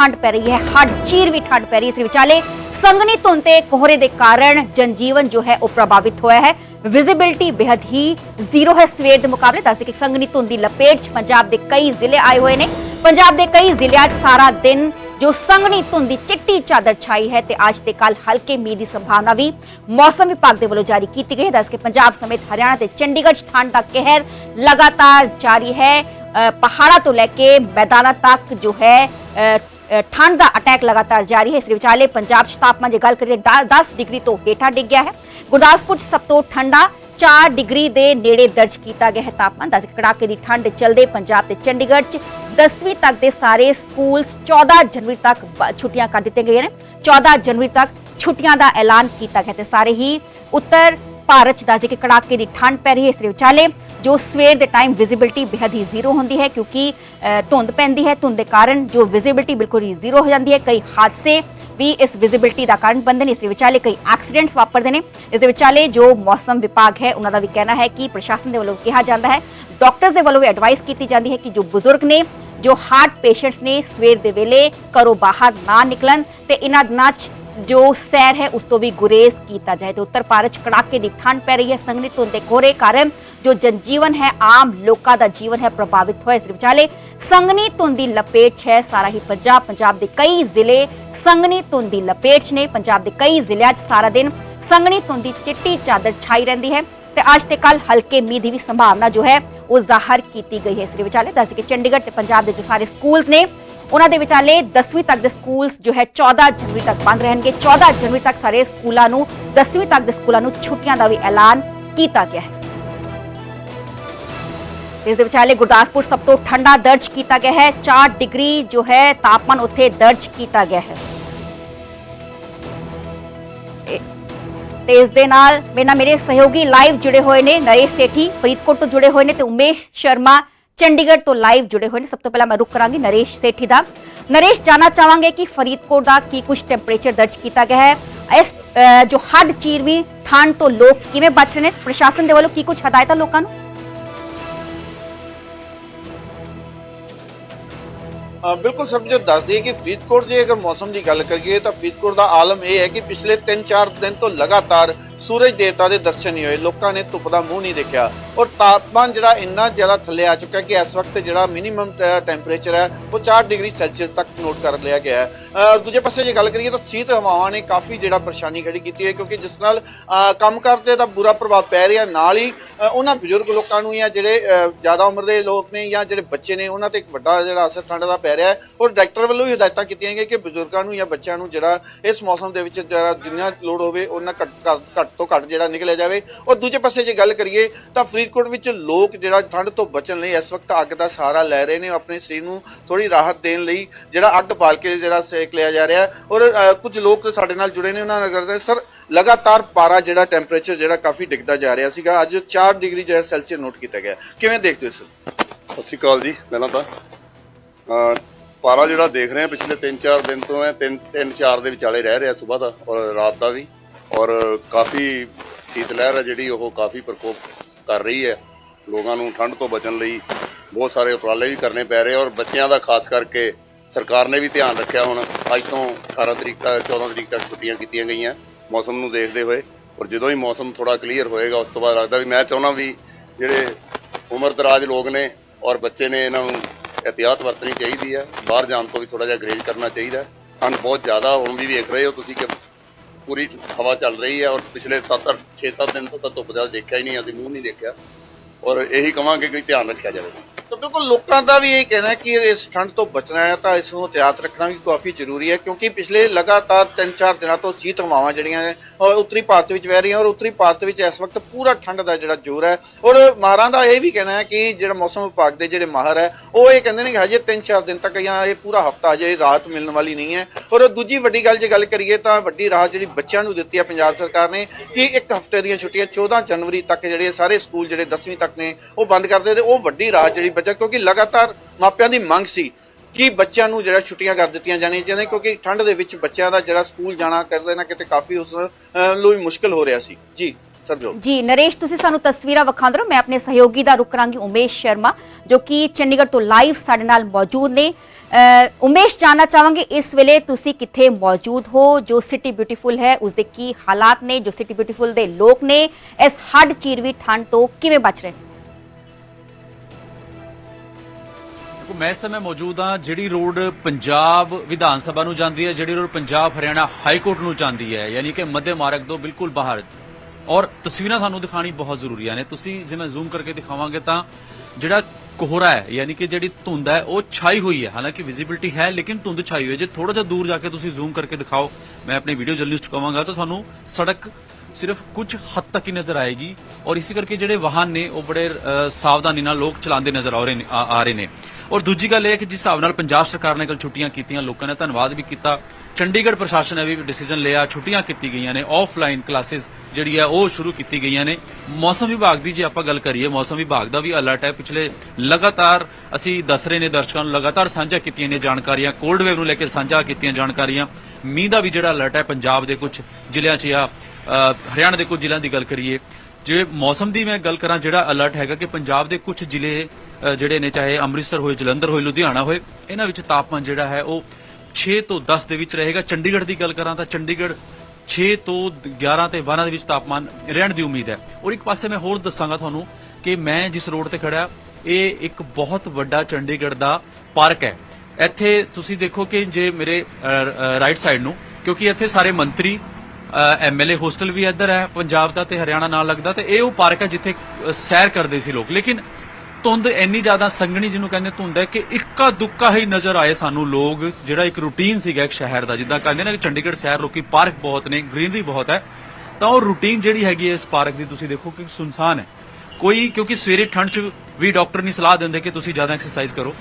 ਠੰਡ ਪੈ ਰਹੀ ਹੈ ਹੱਡ ਚੀਰ ਵੀ ਠੰਡ ਪੈ ਰਹੀ ਹੈ। ਇਸ ਦੇ ਵਿਚਾਲੇ ਸੰਘਣੀ ਧੁੰਦ ਤੇ ਕੋਹਰੇ ਦੇ ਕਾਰਨ ਜਨਜੀਵਨ ਜੋ ਹੈ ਉਹ ਪ੍ਰਭਾਵਿਤ ਹੋਇਆ ਹੈ। ਵਿਜ਼ਿਬਿਲਟੀ ਬੇहद ਹੀ ਜ਼ੀਰੋ ਹੈ। ਸਵੇਰ ਦੇ ਮੁਕਾਬਲੇ ਦੱਸਦੇ ਕਿ ਸੰਘਣੀ ਧੁੰਦ ਦੀ ਲਪੇਟ 'ਚ ਪੰਜਾਬ ਦੇ ਕਈ ਜ਼ਿਲ੍ਹੇ ਆਏ ਹੋਏ ਨੇ। ਪੰਜਾਬ ਦੇ ਕਈ ਜ਼ਿਲ੍ਹਿਆਂ 'ਚ ਸਾਰਾ ਦਿਨ ਜੋ ਸੰਘਣੀ ਧੁੰਦ ਦੀ ਚਿੱਟੀ ਚਾਦਰ ਛਾਈ ਹੈ ਤੇ ਅੱਜ ਤੇ ਕੱਲ ਹਲਕੇ ਮੀਂਹ ਦੀ ਸੰਭਾਵਨਾ ਵੀ ਮੌਸਮ ਵਿਭਾਗ ਦੇ ਵੱਲੋਂ ਜਾਰੀ ਕੀਤੀ ਗਈ ਹੈ। ਦੱਸ ਕੇ ਪੰਜਾਬ ਸਮੇਤ ਹਰਿਆਣਾ ਤੇ ਚੰਡੀਗੜ੍ਹ 'ਚ ਠੰਡ ਦਾ ਕਹਿਰ ਲਗਾਤਾਰ ਜਾਰੀ ਹੈ। ਅ, ਪਹਾੜਾਂ ਤੋਂ ਲੈ ਕੇ ਮੈਦਾਨਾਂ ਤੱਕ ਜੋ ਹੈ ਅ, ਠੰਡ ਦਾ ਅਟੈਕ ਲਗਾਤਾਰ ਜਾਰੀ ਹੈ। ਇਸ ਦੇ ਵਿਚਾਲੇ ਪੰਜਾਬ 'ਚ ਤਾਪਮਾਨ ਜੇ ਗੱਲ ਕਰੀਏ 10 ਡਿਗਰੀ ਤੋਂ ਹੇਠਾਂ ਡਿੱਗ ਗਿਆ ਹੈ। ਗੁਰਦਾਸਪੁਰ 'ਚ ਸਭ ਤੋਂ ਠੰਡਾ 4 ਡਿਗਰੀ ਦੇ ਨੇੜੇ ਦਰਜ ਕੀਤਾ ਗਿਆ ਹੈ ਤਾਪਮਾਨ। ਦੱਸ ਕੜਾਕੇ ਦੀ ਠੰਡ ਚਲਦੇ ਪੰਜਾਬ ਤੇ ਚੰਡੀਗੜ੍ਹ 'ਚ 10ਵੀਂ ਤੱਕ ਦੇ ਸਾਰੇ ਸਕੂਲਸ 14 ਜਨਵਰੀ ਤੱਕ ਛੁੱਟੀਆਂ ਕਰ ਦਿੱਤੀਆਂ ਗਈਆਂ ਨੇ। 14 ਜਨਵਰੀ ਤੱਕ ਛੁੱਟੀਆਂ ਦਾ ਐਲਾਨ ਕੀਤਾ ਗਿਆ ਤੇ ਸਾਰੇ ਹੀ ਉੱਤਰ ਭਾਰਤ 'ਚ ਦੱਸਦੇ ਕਿ ਕੜਾਕੇ ਦੀ ਠੰਡ ਪੈ ਰਹੀ ਹੈ ਇਸ ਦੇ ਵਿਚਾਲੇ ਜੋ ਸਵੇਰ ਦੇ ਟਾਈਮ ਵਿਜ਼ਿਬਿਲਟੀ ਬੇहद ਹੀ ਜ਼ੀਰੋ ਹੁੰਦੀ ਹੈ ਕਿਉਂਕਿ ਅ, ਧੁੰਦ ਪੈਂਦੀ ਹੈ ਧੁੰਦ ਦੇ ਕਾਰਨ ਜੋ ਵਿਜ਼ਿਬਿਲਟੀ ਬਿਲਕੁਲ ਹੀ ਜ਼ੀਰੋ ਹੋ ਜਾਂਦੀ ਹੈ ਕਈ ਹਾਦਸੇ ਵੀ ਇਸ ਵਿਜ਼ਿਬਿਲਟੀ ਦਾ ਕਾਰਨ ਬਣਦੇ ਨੇ ਇਸ ਦੇ ਵਿਚਾਲੇ ਕਈ ਐਕਸੀਡੈਂਟਸ ਵਾਪਰਦੇ ਨੇ ਇਸ ਦੇ ਵਿਚਾਲੇ ਜੋ ਮੌਸਮ ਵਿਭਾਗ ਹੈ ਉਹਨਾਂ ਦਾ ਵੀ ਕਹਿਣਾ ਹੈ ਕਿ ਪ੍ਰਸ਼ਾਸਨ ਦੇ ਵੱਲੋਂ ਕਿਹਾ ਜਾਂਦਾ ਹੈ ਡਾਕਟਰਸ ਦੇ ਵੱਲੋਂ ਵੀ ਐਡਵਾਈਸ ਕੀਤੀ ਜਾਂਦੀ ਹੈ ਕਿ ਜੋ ਬਜ਼ੁਰਗ ਨੇ ਜੋ ਹਾਰਟ ਪੇਸ਼ੈਂਟਸ ਨੇ ਸਵੇਰ ਦੇ ਵੇਲੇ ਘਰੋਂ ਬਾਹਰ ਨਾ ਨਿਕਲਣ ਤੇ ਇਹਨਾਂ ਦਿਨਾਂ 'ਚ ਜੋ ਸੈਰ ਹੈ, ਉਸ ਤੋਂ ਵੀ ਗੁਰੇਜ਼ ਕੀਤਾ ਜਾਏ ਤੇ ਉੱਤਰ ਭਾਰਤ 'ਚ ਕੜਾਕੇ ਦੀ ਠੰਡ ਪੈ ਰਹੀ ਹੈ। ਸੰਘਣੀ ਧੁੰਦ ਦੇ ਕੋਹਰੇ ਕਾਰਨ ਜੋ ਜਨਜੀਵਨ ਹੈ, ਆਮ ਲੋਕਾਂ ਦਾ ਜੀਵਨ ਹੈ ਪ੍ਰਭਾਵਿਤ ਹੋਇਆ। ਇਸ ਵਿਚਾਲੇ ਸੰਘਣੀ ਧੁੰਦ ਦੀ ਲਪੇਟ 'ਚ ਹੈ। ਸਾਰਾ ਹੀ ਪੰਜਾਬ ਪੰਜਾਬ ਦੇ ਕਈ ਜ਼ਿਲ੍ਹੇ ਸੰਘਣੀ ਧੁੰਦ ਦੀ ਲਪੇਟ 'ਚ ਨੇ। ਪੰਜਾਬ ਦੇ ਕਈ ਜ਼ਿਲ੍ਹਿਆਂ 'ਚ ਸਾਰਾ ਦਿਨ ਸੰਘਣੀ ਧੁੰਦ ਦੀ ਚਿੱਟੀ ਚਾਦਰ ਛਾਈ ਰਹਿੰਦੀ ਹੈ ਤੇ ਅੱਜ ਤੇ ਕੱਲ ਹਲਕੇ ਮੀਂਹ ਦੀ ਵੀ ਸੰਭਾਵਨਾ ਜੋ ਹੈ, ਉਹ ਜ਼ਾਹਰ ਕੀਤੀ ਗਈ ਹੈ। ਇਸ ਦੇ ਵਿਚਾਲੇ ਦੱਸਦੇ ਕਿ ਚੰਡੀਗੜ੍ਹ ਤੇ ਪੰਜਾਬ ਦੇ ਜੋ ਸਾਰੇ ਸਕੂਲਸ ਨੇ ਉਹਨਾਂ ਦੇ ਵਿਚਾਲੇ 10ਵੀਂ ਤੱਕ ਦੇ ਸਕੂਲਸ ਜੋ ਹੈ 14 ਜਨਵਰੀ ਤੱਕ ਬੰਦ ਰਹਿਣਗੇ। 14 ਜਨਵਰੀ ਤੱਕ ਸਾਰੇ ਸਕੂਲਾਂ ਨੂੰ 10ਵੀਂ ਤੱਕ ਦੇ ਸਕੂਲਾਂ ਨੂੰ ਛੁੱਟੀਆਂ ਦਾ ਵੀ ਐਲਾਨ ਕੀਤਾ ਗਿਆ ਹੈ। ਇਸ ਦੇ ਵਿਚਾਲੇ ਗੁਰਦਾਸਪੁਰ ਸਭ ਤੋਂ ਠੰਡਾ ਦਰਜ ਕੀਤਾ ਗਿਆ ਹੈ। 4 ਡਿਗਰੀ ਜੋ ਹੈ ਤਾਪਮਾਨ ਉੱਥੇ ਦਰਜ ਕੀਤਾ ਗਿਆ ਹੈ। ਤੇ ਇਸ ਦੇ ਨਾਲ ਮੇਰੇ ਨਾਲ ਮੇਰੇ ਸਹਿਯੋਗੀ ਲਾਈਵ ਜੁੜੇ ਹੋਏ ਨੇ। ਨਰੇਸ਼ ਸੇਠੀ, ਫਰੀਦਕੋਟ ਤੋਂ ਜੁੜੇ ਹੋਏ ਨੇ ਤੇ ਉਮੇਸ਼ ਸ਼ਰਮਾ ਚੰਡੀਗੜ੍ਹ ਤੋਂ ਲਾਈਵ ਜੁੜੇ ਹੋਏ ਨੇ। ਸਭ ਤੋਂ ਪਹਿਲਾਂ ਮੈਂ ਰੁਕ ਕਰਾਂਗੀ ਨਰੇਸ਼ ਸੇਠੀ ਦਾ। ਨਰੇਸ਼ ਜਾਨਣਾ ਚਾਹਾਂਗੇ ਕਿ ਫਰੀਦਕੋਟ ਦਾ ਕੀ ਕੁਝ ਟੈਂਪਰੇਚਰ ਦਰਜ ਕੀਤਾ ਗਿਆ ਹੈ। ਇਸ ਜੋ ਹੱਡ ਚੀਰਵੀਂ ਠੰਡ ਤੋਂ ਲੋਕ ਕਿਵੇਂ ਬਚ ਰਹੇ ਨੇ, ਪ੍ਰਸ਼ਾਸਨ ਦੇ ਵੱਲੋਂ ਕੀ ਕੁਝ ਹਦਾਇਤਾਂ ਲੋਕਾਂ ਨੂੰ? ਬਿਲਕੁਲ ਸਰਬਜੀਤ ਦੱਸ ਦਈਏ ਕਿ ਫਰੀਦਕੋਟ ਜੇ ਅਗਰ ਮੌਸਮ ਦੀ ਗੱਲ ਕਰੀਏ ਤਾਂ ਫਰੀਦਕੋਟ ਦਾ ਆਲਮ ਇਹ ਹੈ ਕਿ ਪਿਛਲੇ 3-4 ਦਿਨ ਤੋਂ ਲਗਾਤਾਰ ਸੂਰਜ ਦੇਵਤਾ ਦੇ ਦਰਸ਼ਨ ਨਹੀਂ ਹੋਏ। ਲੋਕਾਂ ਨੇ ਧੁੱਪ ਦਾ ਮੂੰਹ ਨਹੀਂ ਦੇਖਿਆ। ਔਰ ਤਾਪਮਾਨ ਜਿਹੜਾ ਇੰਨਾ ਜ਼ਿਆਦਾ ਥੱਲੇ ਆ ਚੁੱਕਾ ਕਿ ਇਸ ਵਕਤ ਜਿਹੜਾ ਮਿਨੀਮਮ ਟੈਂਪਰੇਚਰ ਹੈ ਉਹ 4 ਡਿਗਰੀ ਸੈਲਸੀਅਸ ਤੱਕ ਨੋਟ ਕਰ ਲਿਆ ਗਿਆ ਹੈ। ਦੂਜੇ ਪਾਸੇ ਜੇ ਗੱਲ ਕਰੀਏ ਤਾਂ ਸ਼ੀਤ ਹਵਾਵਾਂ ਨੇ ਕਾਫੀ ਜਿਹੜਾ ਪਰੇਸ਼ਾਨੀ ਖੜੀ ਕੀਤੀ ਹੈ ਕਿਉਂਕਿ ਜਿਸ ਨਾਲ ਅ, ਕੰਮ ਕਰਦੇ ਦਾ ਬੁਰਾ ਪ੍ਰਭਾਵ ਪੈ ਰਿਹਾ ਨਾਲ ਹੀ ਉਹਨਾਂ ਬਜ਼ੁਰਗ ਲੋਕਾਂ ਨੂੰ ਜਾਂ ਜਿਹੜੇ ਜ਼ਿਆਦਾ ਉਮਰ ਦੇ ਲੋਕ ਨੇ ਜਾਂ ਜਿਹੜੇ ਬੱਚੇ ਨੇ ਉਹਨਾਂ ਤੇ ਇੱਕ ਵੱਡਾ ਜਿਹੜਾ ਅਸਰ ਠੰਡ ਦਾ ਪੈ ਰਿਹਾ ਹੈ। ਔਰ ਡਾਕਟਰ ਵੱਲੋਂ ਵੀ ਹਦਾਇਤਾਂ ਕੀਤੀਆਂ ਗਈਆਂ ਕਿ ਬਜ਼ੁਰਗਾਂ ਨੂੰ ਜਾਂ ਬੱਚਿਆਂ ਨੂੰ ਜਿਹੜਾ ਇਸ ਮੌਸਮ ਦੇ ਵਿੱਚ ਜਿਹੜਾ ਜਿੰਨਾ ਲੋੜ ਹੋਵੇ ਉਹਨਾਂ ਘੱਟ ਘੱਟ- ਘੱਟ ਤੋਂ ਘੱਟ ਜਿਹੜਾ ਨਿਕਲਿਆ ਜਾਵੇ। ਔਰ ਦੂਜੇ ਪਾਸੇ ਜੇ ਗੱਲ ਕਰੀਏ ਤਾਂ ਫਰੀਦਕੋਟ ਵਿੱਚ ਲੋਕ ਜਿਹੜਾ ਠੰਡ ਤੋਂ ਬਚਣ ਲਈ ਇਸ ਵਕਤ ਅੱਗ ਦਾ ਸਹਾਰਾ ਲੈ ਰਹੇ ਨੇ ਆਪਣੇ ਸਰੀਰ ਨੂੰ ਥੋੜੀ ਰਾਹਤ ਦੇਣ ਲਈ ਜਿਹੜਾ ਅੱਗ ਬਾਲ ਕੇ ਜਿਹੜਾ ਸੇਕ ਲਿਆ ਜਾ ਰਿਹਾ ਔਰ ਕੁਝ ਲੋਕ ਸਾਡੇ ਨਾਲ ਜੁੜੇ ਨੇ, ਉਹਨਾਂ ਨਾਲ ਕਰਦੇ ਸਰ, ਲਗਾਤਾਰ ਪਾਰਾ ਜਿਹੜਾ ਟੈਂਪਰੇਚਰ ਜਿਹੜਾ ਕਾਫੀ ਡਿੱਗਦਾ ਜਾ ਰਿਹਾ ਸੀਗਾ। ਅੱਜ 4 ਡਿਗਰੀ ਜਿਹੜਾ ਸੈਲਸੀਅਸ ਨੋਟ ਕੀਤਾ ਗਿਆ। ਕਿਵੇਂ ਦੇਖਦੇ ਹੋ ਸਰ ਸਤਿ ਸ਼੍ਰੀ ਅਕਾਲ ਜੀ ਪਹਿਲਾਂ ਤਾਂ ਪਾਰਾ ਜਿਹੜਾ ਦੇਖ ਰਹੇ ਆ ਪਿਛਲੇ 3-4 ਦਿਨ ਤੋਂ ਹੈ 3-4 ਦੇ ਵਿਚਾਲੇ ਰਹਿ ਰਿਹਾ ਸਵੇਰ ਦਾ, ਔਰ ਰਾਤ ਦਾ ਵੀ। ਔਰ ਕਾਫੀ ਸ਼ੀਤ ਲਹਿਰ ਹੈ ਜਿਹੜੀ, ਉਹ ਕਾਫੀ ਪ੍ਰਕੋਪ ਕਰ ਰਹੀ ਹੈ। ਲੋਕਾਂ ਨੂੰ ਠੰਡ ਤੋਂ ਬਚਣ ਲਈ ਬਹੁਤ ਸਾਰੇ ਉਪਰਾਲੇ ਵੀ ਕਰਨੇ ਪੈ ਰਹੇ ਔਰ ਬੱਚਿਆਂ ਦਾ ਖਾਸ ਕਰਕੇ ਸਰਕਾਰ ਨੇ ਵੀ ਧਿਆਨ ਰੱਖਿਆ ਹੁਣ। ਅੱਜ ਤੋਂ 18 ਤਰੀਕ ਤੱਕ 14 ਤਰੀਕ ਤੱਕ ਛੁੱਟੀਆਂ ਕੀਤੀਆਂ ਗਈਆਂ। ਮੌਸਮ ਨੂੰ ਦੇਖਦੇ ਹੋਏ ਔਰ ਜਦੋਂ ਹੀ ਮੌਸਮ ਥੋੜਾ ਕਲੀਅਰ ਹੋਏਗਾ, ਉਸ ਤੋਂ ਬਾਅਦ ਲੱਗਦਾ ਵੀ ਮੈਂ ਚਾਹੁੰਦਾ ਵੀ ਜਿਹੜੇ ਉਮਰ ਦਰਾਜ ਲੋਕ ਨੇ ਔਰ ਬੱਚੇ ਨੇ, ਇਹਨਾਂ ਨੂੰ ਇhtiyਾਤ ਵਰਤਣੀ ਚਾਹੀਦੀ ਹੈ। ਬਾਹਰ ਜਾਣ ਤੋਂ ਵੀ ਥੋੜਾ ਜਿਹਾ ਗਰੇਜ ਕਰਨਾ ਚਾਹੀਦਾ ਹੈ। ਬਹੁਤ ਜ਼ਿਆਦਾ, ਹੁਣ ਵੀ ਵੇਖ ਰਹੇ ਹੋ ਤੁਸੀਂ ਕਿ ਪੂਰੀ ਹਵਾ ਚੱਲ ਰਹੀ ਹੈ ਔਰ ਪਿਛਲੇ 7 6-7 ਦਿਨ ਤੋਂ ਤਾਂ ਧੁੱਪ ਦਾ ਦੇਖਿਆ ਹੀ ਨਹੀਂ, ਅਸੀਂ ਮੂੰਹ ਨਹੀਂ ਦੇਖਿਆ। ਔਰ ਇਹੀ ਕਵਾਂਗੇ ਕਿ ਧਿਆਨ ਰੱਖਿਆ ਜਾਵੇ। ਤਾਂ ਬਿਲਕੁਲ ਲੋਕਾਂ ਦਾ ਵੀ ਇਹ ਕਹਿਣਾ ਕਿ ਇਸ ਠੰਡ ਤੋਂ ਬਚਣਾ ਹੈ, ਤਾਂ ਇਸ ਨੂੰ ਇhtiyਾਤ ਰੱਖਣਾ ਵੀ ਕਾਫੀ ਜ਼ਰੂਰੀ ਹੈ, ਕਿਉਂਕਿ ਪਿਛਲੇ ਲਗਾਤਾਰ 3-4 ਦਿਨਾਂ ਤੋਂ ਸ਼ੀਤ ਹਵਾਵਾਂ ਜਿਹੜੀਆਂ ਨੇ ਉੱਤਰੀ ਭਾਰਤ ਵਿੱਚ ਵਹਿ ਰਹੀਆਂ ਔਰ ਉੱਤਰੀ ਭਾਰਤ ਵਿੱਚ ਇਸ ਵਕਤ ਪੂਰਾ ਠੰਡ ਦਾ ਜਿਹੜਾ ਜ਼ੋਰ ਹੈ, ਔਰ ਮਾਹਰਾਂ ਦਾ ਇਹ ਵੀ ਕਹਿਣਾ ਹੈ ਕਿ ਜਿਹੜਾ ਮੌਸਮ ਵਿਭਾਗ ਦੇ ਜਿਹੜੇ ਮਾਹਰ ਹੈ, ਉਹ ਇਹ ਕਹਿੰਦੇ ਨੇ ਕਿ ਹਜੇ 3-4 ਦਿਨ ਤੱਕ ਜਾਂ ਇਹ ਪੂਰਾ ਹਫਤਾ ਹਜੇ ਰਾਹਤ ਮਿਲਣ ਵਾਲੀ ਨਹੀਂ ਹੈ, ਔਰ ਦੂਜੀ ਵੱਡੀ ਗੱਲ ਜੇ ਗੱਲ ਕਰੀਏ ਤਾਂ ਵੱਡੀ ਰਾਹਤ ਜਿਹੜੀ ਬੱਚਿਆਂ ਨੂੰ ਦਿੱਤੀ ਹੈ ਪੰਜਾਬ ਸਰਕਾਰ ਨੇ, ਕਿ ਇੱਕ ਹਫ਼ਤੇ ਦੀਆਂ ਛੁੱਟੀਆਂ 14 ਜਨਵਰੀ ਤੱਕ ਜਿਹੜੇ ਸਾਰੇ ਸਕੂਲ ਜਿਹੜੇ 10ਵੀਂ ਤੱਕ ਨੇ, ਉਹ ਬੰਦ ਕਰਦੇ ਦਿੱਤੇ ਤੇ ਉਹ ਵੱਡੀ ਰਾਹਤ ਜਿਹੜੀ ਬੱਚਾ, ਕਿਉਂਕਿ ਲਗਾਤਾਰ ਮਾਪਿਆਂ ਦੀ ਮੰਗ ਸੀ ਕਿ ਬੱਚਿਆਂ ਨੂੰ ਜਿਹੜਾ ਛੁੱਟੀਆਂ ਕਰ ਦਿੱਤੀਆਂ ਜਾਣੀਆਂ ਚਾਹੀਦੀਆਂ, ਕਿਉਂਕਿ ਠੰਡ ਦੇ ਵਿੱਚ ਬੱਚਿਆਂ ਦਾ ਜਿਹੜਾ ਸਕੂਲ ਜਾਣਾ ਕਰਦੇ ਨਾ ਕਿਤੇ ਕਾਫੀ ਉਸ ਲਈ ਮੁਸ਼ਕਲ ਹੋ ਰਿਹਾ ਸੀ। ਜੀ ਜੀ, ਨਰੇਸ਼, ਤੁਸੀਂ ਸਾਨੂੰ ਤਸਵੀਰਾਂ ਵਿਖਾਉਂਦੇ ਰਹੋ। ਮੈਂ ਆਪਣੇ ਸਹਿਯੋਗੀ ਦਾ ਰੁਕ ਕਰਾਂਗੀ ਉਮੇਸ਼ ਸ਼ਰਮਾ, ਜੋ ਕਿ ਚੰਡੀਗੜ੍ਹ ਤੋਂ ਲਾਈਵ ਸਾਡੇ ਨਾਲ ਮੌਜੂਦ ਨੇ। ਉਮੇਸ਼, ਜਾਨਣਾ ਚਾਹਾਂਗੇ, ਇਸ ਵੇਲੇ ਤੁਸੀਂ ਕਿੱਥੇ ਮੌਜੂਦ ਹੋ? ਜੋ ਸਿਟੀ ਬਿਊਟੀਫੁਲ ਹੈ, ਉਸ ਦੇ ਕੀ ਹਾਲਾਤ ਨੇ? ਜੋ ਸਿਟੀ ਬਿਊਟੀਫੁਲ ਦੇ ਲੋਕ ਨੇ, ਇਸ ਹੱਡ ਚੀਰਵੀ ਠੰਡ ਤੋਂ ਕਿਵੇਂ ਬਚ ਰਹੇ ਨੇ? ਮੈਂ ਇਸ ਸਮੇਂ ਮੌਜੂਦ ਹਾਂ, ਜਿਹੜੀ ਰੋਡ ਪੰਜਾਬ ਵਿਧਾਨ ਸਭਾ ਨੂੰ ਜਾਂਦੀ ਹੈ, ਜਿਹੜੀ road Punjab Haryana high court ਨੂੰ ਜਾਂਦੀ ਹੈ, ਯਾਨੀ ਕਿ ਮੱਧ ਮਾਰਗ ਤੋਂ ਬਿਲਕੁਲ ਬਾਹਰ। ਔਰ ਤਸਵੀਰਾਂ ਤੁਹਾਨੂੰ ਦਿਖਾਣੀ ਬਹੁਤ ਜ਼ਰੂਰੀਆਂ ਨੇ। ਤੁਸੀਂ ਜੇ ਮੈਂ ਜ਼ੂਮ ਕਰਕੇ ਦਿਖਾਵਾਂਗੇ ਤਾਂ ਜਿਹੜਾ ਕੋਹਰਾ ਹੈ, ਯਾਨੀ ਕਿ ਜਿਹੜੀ ਧੁੰਦ ਹੈ, ਉਹ ਛਾਈ ਹੋਈ ਹੈ। ਹਾਲਾਂਕਿ ਵਿਜ਼ਿਬਿਲਟੀ ਹੈ, ਲੇਕਿਨ ਧੁੰਦ ਛਾਈ ਹੋਈ ਹੈ। ਜੇ ਥੋੜਾ ਜਿਹਾ ਦੂਰ ਜਾ ਕੇ ਤੁਸੀਂ ਜ਼ੂਮ ਕਰਕੇ ਦਿਖਾਓ, ਮੈਂ ਆਪਣੀ ਵੀਡੀਓ ਜਰਨਲਿਸਟ ਕਹਾਂਗਾ, ਤਾਂ ਤੁਹਾਨੂੰ ਸੜਕ ਸਿਰਫ ਕੁਝ ਹੱਦ ਤੱਕ ਹੀ ਨਜ਼ਰ ਆਏਗੀ। ਔਰ ਇਸੇ ਕਰਕੇ ਜਿਹੜੇ ਵਾਹਨ ਨੇ, ਉਹ ਬੜੇ ਸਾਵਧਾਨੀ ਨਾਲ ਲੋਕ ਚਲਾਉਂਦੇ ਨਜ਼ਰ ਆ ਰਹੇ ਨੇ, ਆ ਆ ਰਹੇ ਨੇ। ਔਰ ਦੂਜੀ ਗੱਲ ਇਹ ਕਿ ਜਿਸ ਹਿਸਾਬ ਨਾਲ ਪੰਜਾਬ ਸਰਕਾਰ ਨੇ ਕੱਲ ਛੁੱਟੀਆਂ ਕੀਤੀਆਂ, ਲੋਕਾਂ ਨੇ ਧੰਨਵਾਦ ਵੀ ਕੀਤਾ। ਚੰਡੀਗੜ੍ਹ ਪ੍ਰਸ਼ਾਸਨ ਨੇ ਵੀ ਡਿਸੀਜਨ ਲਿਆ, ਛੁੱਟੀਆਂ ਕੀਤੀ ਗਈਆਂ ਨੇ ਆਫਲਾਈਨ ਕਲਾਸਿਸ ਜਿਹੜੀ ਹੈ ਉਹ ਸ਼ੁਰੂ ਕੀਤੀ ਗਈਆਂ ਨੇ। ਮੌਸਮ ਵਿਭਾਗ ਦੀ ਜੇ ਆਪਾਂ ਗੱਲ ਕਰੀਏ, ਮੌਸਮ ਵਿਭਾਗ ਦਾ ਵੀ ਅਲਰਟ ਹੈ। ਪਿਛਲੇ ਲਗਾਤਾਰ ਅਸੀਂ ਦੱਸ ਰਹੇ ਨੇ ਦਰਸ਼ਕਾਂ ਨੂੰ, ਲਗਾਤਾਰ ਸਾਂਝਾ ਕੀਤੀਆਂ ਨੇ ਜਾਣਕਾਰੀਆਂ ਕੋਲਡ ਵੇਵ ਨੂੰ ਲੈ ਕੇ ਸਾਂਝਾ ਕੀਤੀਆਂ ਜਾਣਕਾਰੀਆਂ। ਮੀਂਹ ਦਾ ਵੀ ਜਿਹੜਾ ਅਲਰਟ ਹੈ ਪੰਜਾਬ ਦੇ ਕੁਝ ਜ਼ਿਲ੍ਹਿਆਂ 'ਚ ਆ ਹਰਿਆਣਾ ਦੇ ਕੁਝ ਜ਼ਿਲ੍ਹਿਆਂ ਦੀ ਗੱਲ ਕਰੀਏ। ਜੇ ਮੌਸਮ ਦੀ ਮੈਂ ਗੱਲ ਕਰਾਂ, ਜਿਹੜਾ ਅਲਰਟ ਹੈਗਾ ਕਿ ਪੰਜਾਬ ਦੇ ਕੁਝ ਜ਼ਿਲ੍ਹੇ ਜਿਹੜੇ ਨੇ ਚਾਹੇ ਅੰਮ੍ਰਿਤਸਰ ਹੋਏ, ਜਲੰਧਰ ਹੋਏ, ਲੁਧਿਆਣਾ ਹੋਏ, ਇਹਨਾਂ ਵਿੱਚ ਤਾਪਮਾਨ ਜਿਹੜਾ ਹੈ ਉਹ 6 ਤੋਂ 10 ਦੇ ਵਿੱਚ ਰਹੇਗਾ। ਚੰਡੀਗੜ੍ਹ ਦੀ ਗੱਲ ਕਰਾਂ ਤਾਂ ਚੰਡੀਗੜ੍ਹ 6 ਤੋਂ 11 ਤੇ 12 ਦੇ ਵਿੱਚ ਤਾਪਮਾਨ ਰਹਿਣ ਦੀ ਉਮੀਦ ਹੈ। ਔਰ ਇੱਕ ਪਾਸੇ ਮੈਂ ਹੋਰ ਦੱਸਾਂਗਾ ਤੁਹਾਨੂੰ ਕਿ ਮੈਂ ਜਿਸ ਰੋਡ ਤੇ ਖੜਿਆ ਇਹ ਇੱਕ ਬਹੁਤ ਵੱਡਾ ਚੰਡੀਗੜ੍ਹ ਦਾ ਪਾਰਕ ਹੈ। ਇੱਥੇ ਤੁਸੀਂ ਦੇਖੋ ਕਿ ਜੇ ਮੇਰੇ ਰਾਈਟ ਸਾਈਡ ਨੂੰ, ਕਿਉਂਕਿ ਇੱਥੇ ਸਾਰੇ ਮੰਤਰੀ ਐਮਐਲਏ ਹੋਸਟਲ ਵੀ ਇੱਧਰ ਹੈ, ਪੰਜਾਬ ਦਾ ਤੇ ਹਰਿਆਣਾ ਨਾਲ ਲੱਗਦਾ ਤੇ ਇਹ ਉਹ ਪਾਰਕ ਹੈ ਜਿੱਥੇ ਸੈਰ ਕਰਦੇ ਸੀ ਲੋਕ। ਲੇਕਿਨ ਧੁੰਦ ਇੰਨੀ ਜ਼ਿਆਦਾ ਸੰਘਣੀ ਜਿਹਨੂੰ ਕਹਿੰਦੇ ਧੁੰਦ ਹੈ ਕਿ ਇੱਕਾ ਦੁੱਕਾ ਹੀ ਨਜ਼ਰ ਆਏ ਸਾਨੂੰ ਲੋਕ, ਜਿਹੜਾ ਇੱਕ ਰੂਟੀਨ ਸੀਗਾ ਇੱਕ ਸ਼ਹਿਰ ਦਾ, ਜਿੱਦਾਂ ਕਹਿੰਦੇ ਨੇ ਕਿ ਚੰਡੀਗੜ੍ਹ ਸ਼ਹਿਰ ਲੋਕੀ ਪਾਰਕ ਬਹੁਤ ਨੇ ਗ੍ਰੀਨਰੀ ਬਹੁਤ ਹੈ, ਤਾਂ ਉਹ ਰੂਟੀਨ ਜਿਹੜੀ ਹੈਗੀ ਹੈ ਇਸ ਪਾਰਕ ਦੀ ਤੁਸੀਂ ਦੇਖੋ ਕਿ ਸੁਨਸਾਨ ਹੈ। ਕੋਈ, ਕਿਉਂਕਿ ਸਵੇਰੇ ਠੰਡ 'ਚ ਵੀ ਡਾਕਟਰ ਨਹੀਂ ਸਲਾਹ ਦਿੰਦੇ ਕਿ ਤੁਸੀਂ ਜ਼ਿਆਦਾ ਐਕਸਰਸਾਈਜ਼ ਕਰੋ।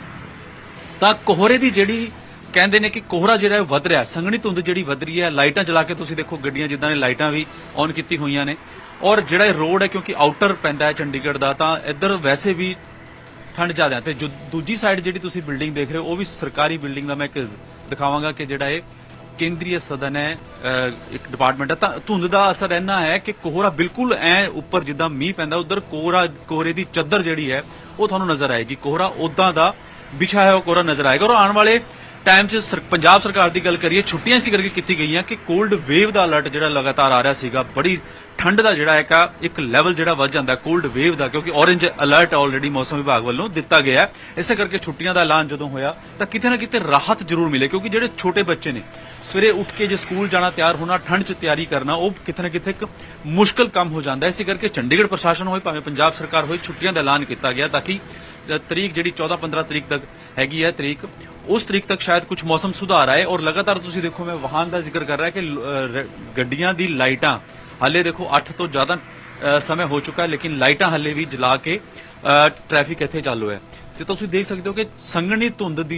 ਤਾਂ ਕੋਹਰੇ ਦੀ ਜਿਹੜੀ ਕਹਿੰਦੇ ਨੇ ਕਿ ਕੋਹਰਾ ਜਿਹੜਾ ਵੱਧ ਰਿਹਾ, ਸੰਘਣੀ ਧੁੰਦ ਜਿਹੜੀ ਵੱਧ ਰਹੀ ਹੈ, ਲਾਈਟਾਂ ਜਲਾ ਕੇ ਤੁਸੀਂ ਦੇਖੋ ਗੱਡੀਆਂ ਜਿੱਦਾਂ ਨੇ ਲਾਈਟਾਂ ਵੀ ਔਨ ਕੀਤੀ ਹੋਈਆਂ ਨੇ। ਔਰ ਜਿਹੜਾ ਇਹ ਰੋਡ ਹੈ ਕਿਉਂਕਿ ਆਊਟਰ ਪੈਂਦਾ ਹੈ ਚੰਡੀਗੜ੍ਹ ਦਾ, ਤਾਂ ਇੱਧਰ ਵੈਸੇ ਵੀ ਠੰਡ ਜ਼ਿਆਦਾ ਹੈ। ਤੇ ਜੋ ਦੂਜੀ ਸਾਈਡ ਜਿਹੜੀ ਤੁਸੀਂ ਬਿਲਡਿੰਗ ਦੇਖ ਰਹੇ ਹੋ, ਉਹ ਵੀ ਸਰਕਾਰੀ ਬਿਲਡਿੰਗ ਦਾ ਮੈਂ ਇੱਕ ਦਿਖਾਵਾਂਗਾ ਕਿ ਜਿਹੜਾ ਇਹ ਕੇਂਦਰੀ ਸਦਨ ਹੈ ਇੱਕ ਡਿਪਾਰਟਮੈਂਟ ਹੈ। ਤਾਂ ਧੁੰਦ ਦਾ ਅਸਰ ਇੰਨਾ ਹੈ ਕਿ ਕੋਹਰਾ ਬਿਲਕੁਲ ਐ ਉੱਪਰ ਜਿੱਦਾਂ ਮੀਂਹ ਪੈਂਦਾ, ਉਧਰ ਕੋਹਰਾ, ਕੋਹਰੇ ਦੀ ਚੱਦਰ ਜਿਹੜੀ ਹੈ, ਉਹ ਤੁਹਾਨੂੰ ਨਜ਼ਰ ਆਏਗੀ। ਕੋਹਰਾ ਉਦਾਂ ਦਾ ਵਿਛਾ ਹੈ ਉਹ ਕੋਹਰਾ ਨਜ਼ਰ ਆਏਗਾ। ਔਰ ਆਉਣ ਵਾਲੇ ਟਾਈਮ 'ਚ ਸਰ- ਪੰਜਾਬ ਸਰਕਾਰ ਦੀ ਗੱਲ ਕਰੀਏ, ਛੁੱਟੀਆਂ ਸੀ ਕਰਕੇ ਕੀਤੀ ਗਈਆਂ ਕਿ ਕੋਲਡ ਵੇਵ ਦਾ ਅਲਰਟ ਜਿਹੜਾ ਲਗਾਤਾਰ ਆ ਰਿਹਾ ਸੀਗਾ, ਬੜੀ ਠੰਡ ਦਾ ਜਿਹੜਾ ਹੈਗਾ ਇੱਕ ਲੈਵਲ ਜਿਹੜਾ ਵੱਧ ਜਾਂਦਾ ਕੋਲਡ ਵੇਵ ਦਾ, ਕਿਉਂਕਿ ਔਰੇਂਜ ਅਲਰਟ ਆਲਰੇਡੀ ਮੌਸਮ ਵਿਭਾਗ ਵੱਲੋਂ ਦਿੱਤਾ ਗਿਆ ਹੈ। ਇਸੇ ਕਰਕੇ ਛੁੱਟੀਆਂ ਦਾ ਐਲਾਨ ਜਦੋਂ ਹੋਇਆ, ਤਾਂ ਕਿਤੇ ਨਾ ਕਿਤੇ ਰਾਹਤ ਜ਼ਰੂਰ ਮਿਲੇ, ਕਿਉਂਕਿ ਜਿਹੜੇ ਛੋਟੇ ਬੱਚੇ ਨੇ, ਸਵੇਰੇ ਉੱਠ ਕੇ ਜੇ ਸਕੂਲ ਜਾਣਾ ਤਿਆਰ ਹੋਣਾ, ਠੰਡ 'ਚ ਤਿਆਰੀ ਕਰਨਾ, ਉਹ ਕਿਤੇ ਨਾ ਕਿਤੇ ਇੱਕ ਮੁਸ਼ਕਲ ਕੰਮ ਹੋ ਜਾਂਦਾ ਇਸੇ ਕਰਕੇ ਚੰਡੀਗੜ੍ਹ ਪ੍ਰਸ਼ਾਸਨ ਹੋਏ, ਭਾਵੇਂ ਪੰਜਾਬ ਸਰਕਾਰ ਹੋਏ, ਛੁੱਟੀਆਂ ਦਾ ਐਲਾਨ ਕੀਤਾ ਗਿਆ ਤਾਂ ਕਿ ਤਰੀਕ ਜਿਹੜੀ 14 15 ਤਰੀਕ ਤੱਕ ਹੈਗੀ ਹੈ ਤਰੀਕ ਉਸ ਤਰੀਕ ਤੱਕ ਸ਼ਾਇਦ ਕੁਝ ਮੌਸਮ ਸੁਧਾਰ ਆਏ ਔਰ ਲਗਾਤਾਰ ਤੁਸੀਂ ਦੇਖੋ ਮੈਂ ਵਾਹਨ ਦਾ ਜ਼ਿਕਰ ਕਰ ਰਿਹਾ ਕਿ ਗੱਡੀਆਂ ਦੀ ਲਾਈਟਾਂ ਹਾਲੇ ਦੇਖੋ 8 ਤੋਂ ਜ਼ਿਆਦਾ ਸਮੇਂ ਹੋ ਚੁੱਕਾ ਹੈ ਲੇਕਿਨ ਲਾਈਟਾਂ ਹਾਲੇ ਵੀ ਜਲਾ ਕੇ ਅ, ਟ੍ਰੈਫਿਕ ਇੱਥੇ ਚਾਲੂ ਹੈ। ਤੇ ਤੁਸੀਂ ਦੇਖ ਸਕਦੇ ਹੋ ਕਿ ਸੰਘਣੀ ਧੁੰਦ ਦੀ